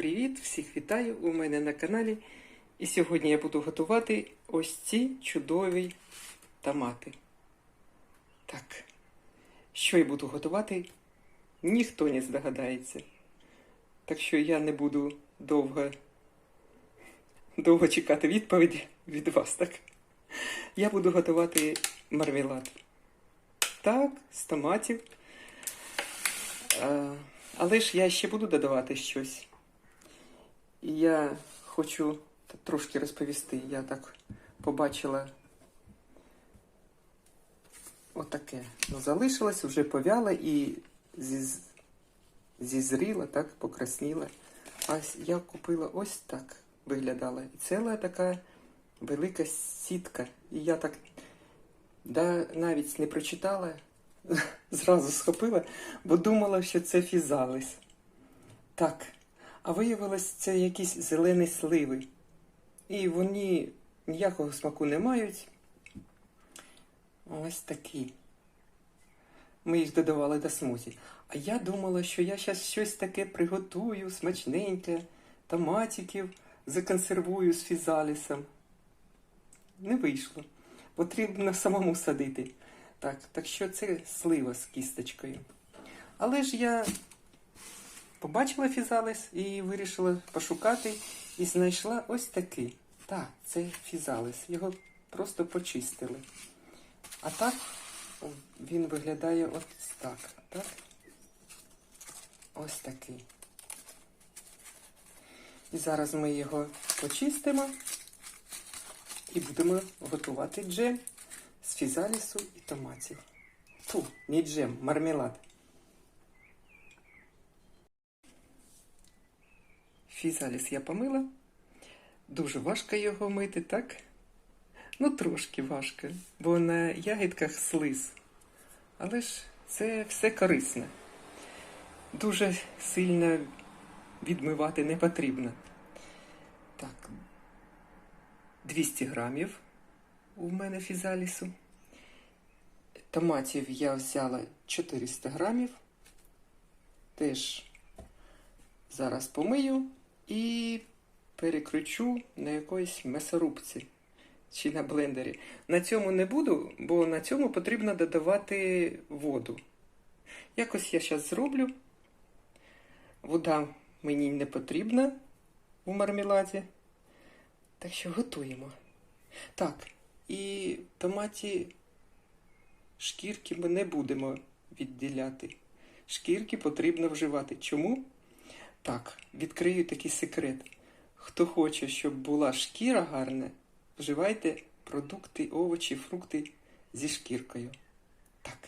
привіт! Всіх вітаю у мене на каналі. І сьогодні я буду готувати ось ці чудові томати. Так, що я буду готувати, ніхто не здогадається. Так що я не буду довго, довго чекати відповіді від вас. Так? Я буду готувати мармелад. Так, з томатів. Але ж я ще буду додавати щось. І я хочу трошки розповісти. Я так побачила отаке. Ну, залишилось, вже повяла і зіз... зізріла, так, покрасніла. А я купила ось так виглядала. І ціла така велика сітка. І я так да, навіть не прочитала, зразу схопила, бо думала, що це фізалис. Так, а виявилось, це якісь зелені сливи. І вони ніякого смаку не мають. Ось такі. Ми їх додавали до смузі. А я думала, що я зараз щось таке приготую, смачненьке, томатиків законсервую з фізалісом. Не вийшло. Потрібно самому садити. Так, так що це слива з кісточкою. Але ж я побачила фізалис і вирішила пошукати і знайшла ось такий. Так, це фізалис. Його просто почистили. А так він виглядає ось так. так? Ось такий. І зараз ми його почистимо і будемо готувати джем з фізалісу і томатів. Ту, не джем, мармелад. Фізаліс я помила. Дуже важко його мити, так? Ну, трошки важко, бо на ягідках слиз. Але ж це все корисне. Дуже сильно відмивати не потрібно. Так, 200 грамів у мене фізалісу. Томатів я взяла 400 грамів. Теж зараз помию і перекручу на якоїсь месорубці чи на блендері. На цьому не буду, бо на цьому потрібно додавати воду. Якось я зараз зроблю. Вода мені не потрібна у мармеладі. Так що готуємо. Так, і томаті шкірки ми не будемо відділяти. Шкірки потрібно вживати. Чому? Так, відкрию такий секрет. Хто хоче, щоб була шкіра гарна, вживайте продукти, овочі, фрукти зі шкіркою. Так.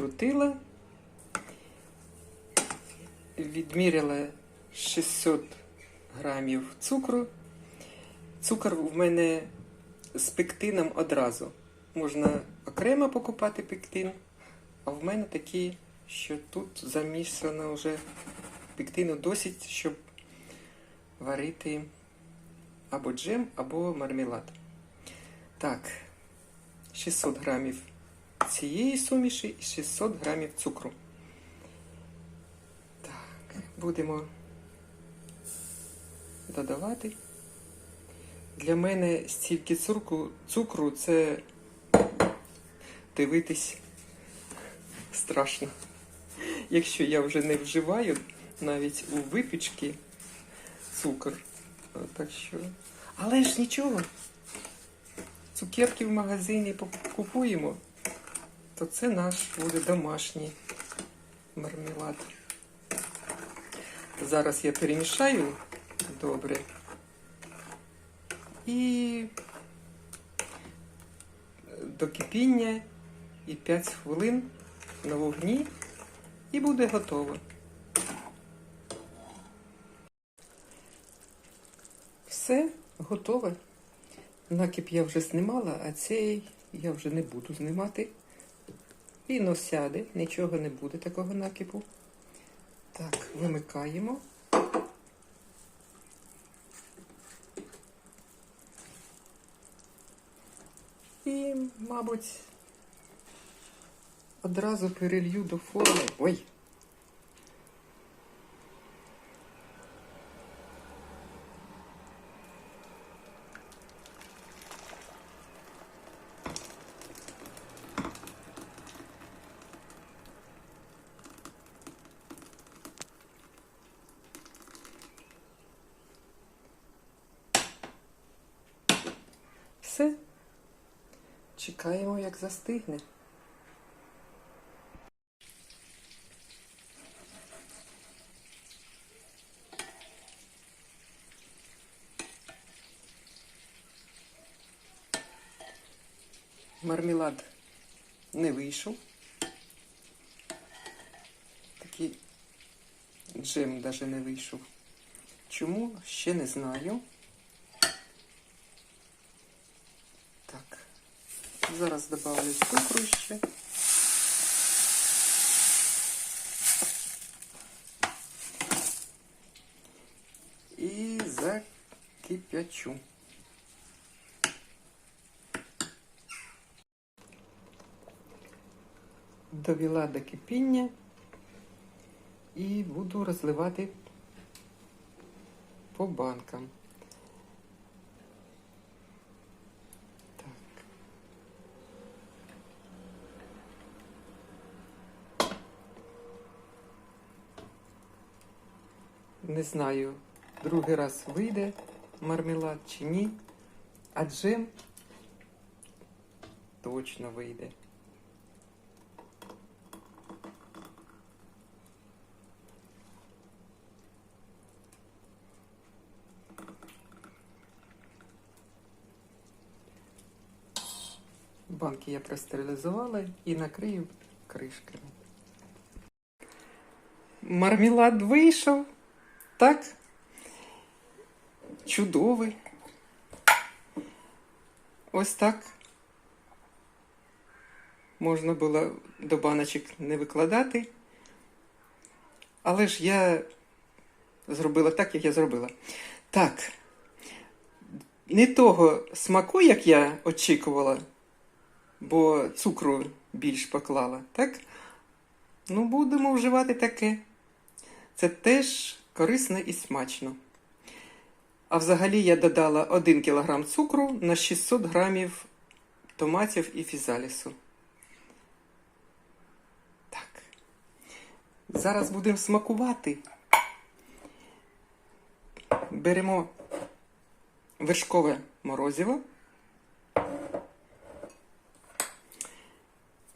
Перекрутила, відміряла 600 грамів цукру. Цукор в мене з пектином одразу. Можна окремо покупати пектин, а в мене такі, що тут замішано вже пектину досить, щоб варити або джем, або мармелад. Так, 600 грамів цієї суміші і 600 грамів цукру. Так, будемо додавати. Для мене стільки цукру, цукру це дивитись страшно. Якщо я вже не вживаю навіть у випічки цукор. Так що. Але ж нічого. Цукерки в магазині купуємо, то це наш буде домашній мармелад. Зараз я перемішаю добре. І до кипіння і 5 хвилин на вогні і буде готово. Все готове. Накип я вже знімала, а цей я вже не буду знімати. Він осяде, нічого не буде такого накипу. Так, вимикаємо. І, мабуть, одразу перелью до форми. Ой! Все. Чекаємо, як застигне. Мармелад не вийшов. Такий джем навіть не вийшов. Чому? Ще не знаю. Так. Зараз добавлю цукру ще. І закип'ячу. Довела до кипіння і буду розливати по банкам. Не знаю, другий раз вийде мармелад чи ні, а джем точно вийде. Банки я простерилізувала і накрию кришками. Мармелад вийшов. Так. Чудовий. Ось так. Можна було до баночок не викладати. Але ж я зробила так, як я зробила. Так. Не того смаку, як я очікувала, бо цукру більш поклала, так? Ну, будемо вживати таке. Це теж корисно і смачно. А взагалі я додала 1 кг цукру на 600 грамів томатів і фізалісу. Так. Зараз будемо смакувати. Беремо вершкове морозиво.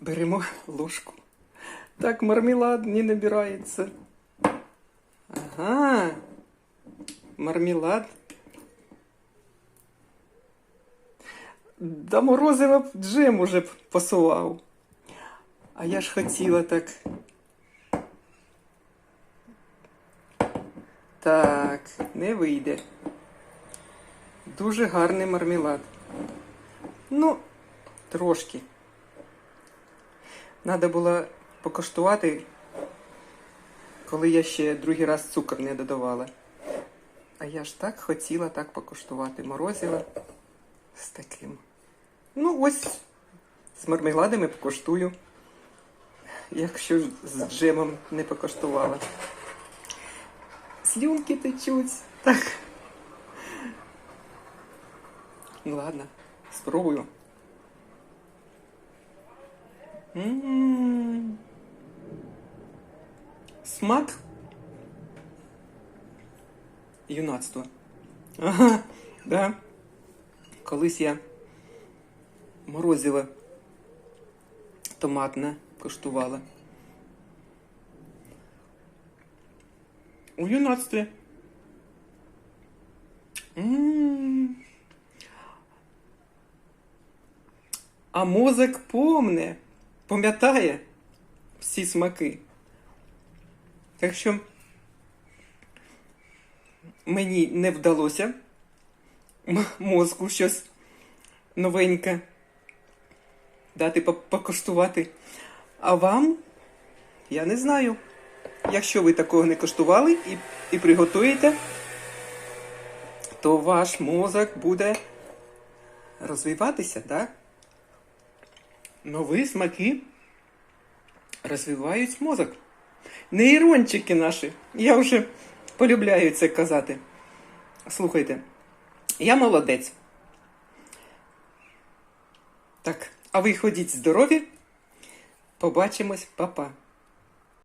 Беремо ложку. Так, мармелад не набирається. Ага. Мармелад. До морозива б джем уже б посував. А я ж хотіла так. Так, не вийде. Дуже гарний мармелад. Ну, трошки. Надо було покуштувати, коли я ще другий раз цукор не додавала. А я ж так хотіла так покуштувати морозиво з таким. Ну, ось з мармеладами покуштую, якщо ж з джемом не покуштувала. Слюнки течуть. Так. Ну ладно, спробую. М-м-м. Смак юнацтва. Ага, да. Колись я морозиво томатне коштувала. У юнацтві. М. А мозок помне, пам'ятає всі смаки. Так що мені не вдалося мозку щось новеньке дати по- покуштувати. А вам я не знаю. Якщо ви такого не коштували і, і приготуєте, то ваш мозок буде розвиватися, так? Нові смаки розвивають мозок. Нейрончики наші. Я вже полюбляю це казати. Слухайте, я молодець. Так, а ви ходіть здорові. Побачимось, па-па.